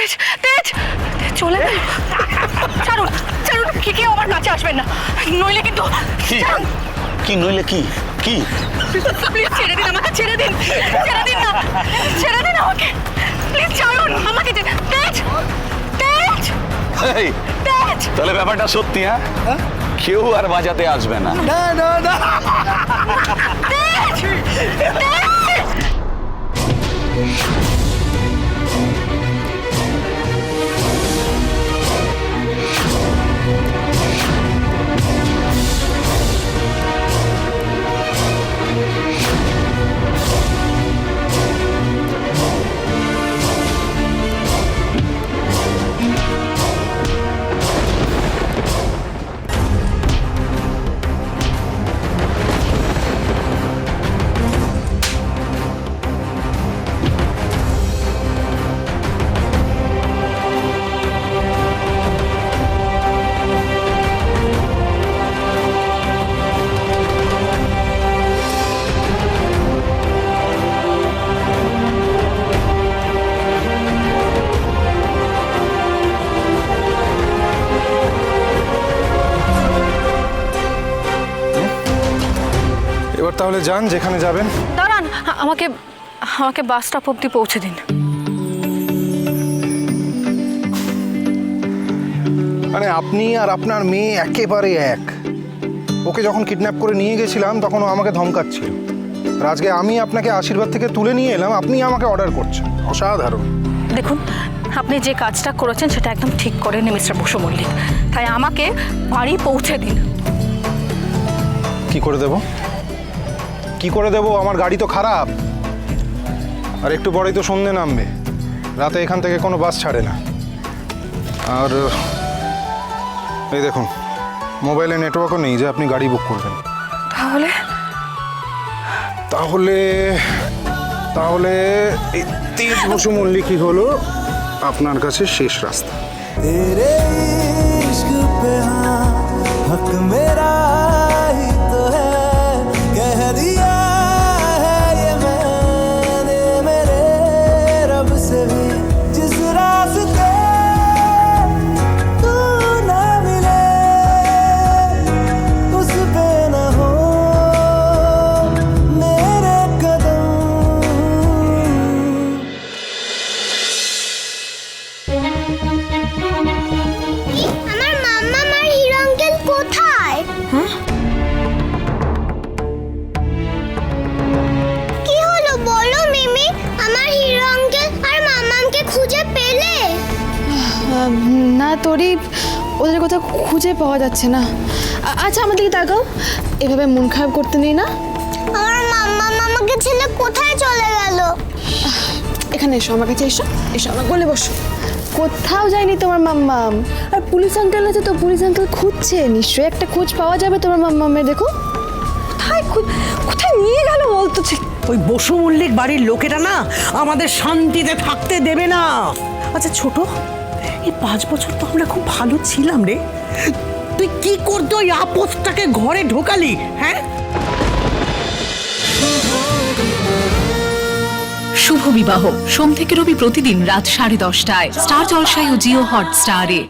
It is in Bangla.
তেজ তেজ! তেজ চলে গেল। ছাড়ুন ছাড়ুন কি কেউ আমার কাছে আসবেন না। নইলে কিন্তু কি? কি নইলে কি? কি? প্লিজ ছেড়ে দিন আমাকে ছেড়ে দিন ছেড়ে দিন না ছেড়ে দিন আমাকে। প্লিজ ছাড়ুন আমাকে যে- তেজ তেজ তেজ। তাহলে ব্যাপারটা সত্যি হ্যাঁ? কেউ আর বাজাতে আসবে না। না না না। তেজ তেজ। এবার তাহলে যান যেখানে যাবেন। দাঁড়ান আমাকে আমাকে বাস স্টপ অব্দি পৌঁছে দিন। মানে আপনি আর আপনার মেয়ে একেবারে এক। ওকে যখন কিডন্যাপ করে নিয়ে গেছিলাম তখন ও আমাকে ধমকাচ্ছিল। আর আজকে আমি আপনাকে আশীর্বাদ থেকে তুলে নিয়ে এলাম আপনি আমাকে অর্ডার করছেন। অসাধারণ। দেখুন আপনি যে কাজটা করেছেন সেটা একদম ঠিক করেনি মিস্টার বসু মল্লিক। তাই আমাকে বাড়ি পৌঁছে দিন। কি করে দেব? কি করে দেব? আমার গাড়ি তো খারাপ। আর একটু পরেই তো সন্ধে নামবে। রাতে এখান থেকে কোনো বাস ছাড়ে না। আর এই দেখুন মোবাইলে নেটওয়ার্কও নেই যে আপনি গাড়ি বুক করবেন। তাহলে? তাহলে তাহলে এই তেজ বসু মল্লিকই হলো আপনার কাছে শেষ রাস্তা। না তোরই ওদের কোথাও খুঁজে পাওয়া যাচ্ছে না। আচ্ছা আমার দিকে তাকাও। এভাবে মন খারাপ করতে নেই না? আমার মাম্মা মামাকে ছেলে কোথায় চলে গেল? এখানে এসো আমার কাছে এসো এসো আমার বলে বসো। কোথাও যায়নি তোমার মাম্মাম আর পুলিশ আঙ্কেল আছে তো পুলিশ আঙ্কেল খুঁজছে। নিশ্চয়ই একটা খোঁজ পাওয়া যাবে তোমার মাম্মামের দেখো। কোথায় কোথায় নিয়ে গেল বলতো ঠিক ওই বসু মল্লিক বাড়ির লোকেরা না আমাদের শান্তিতে থাকতে দেবে না। আচ্ছা ছোট। এই পাঁচ বছর তো আমরা খুব ভালো ছিলাম রে। তুই কি করতো ওই আপদটাকে ঘরে ঢোকালি হ্যাঁ? শুভ বিবাহ। সোম থেকে রবি প্রতিদিন রাত সাড়ে দশটায়। স্টার জলসায় ও জিও হট স্টারে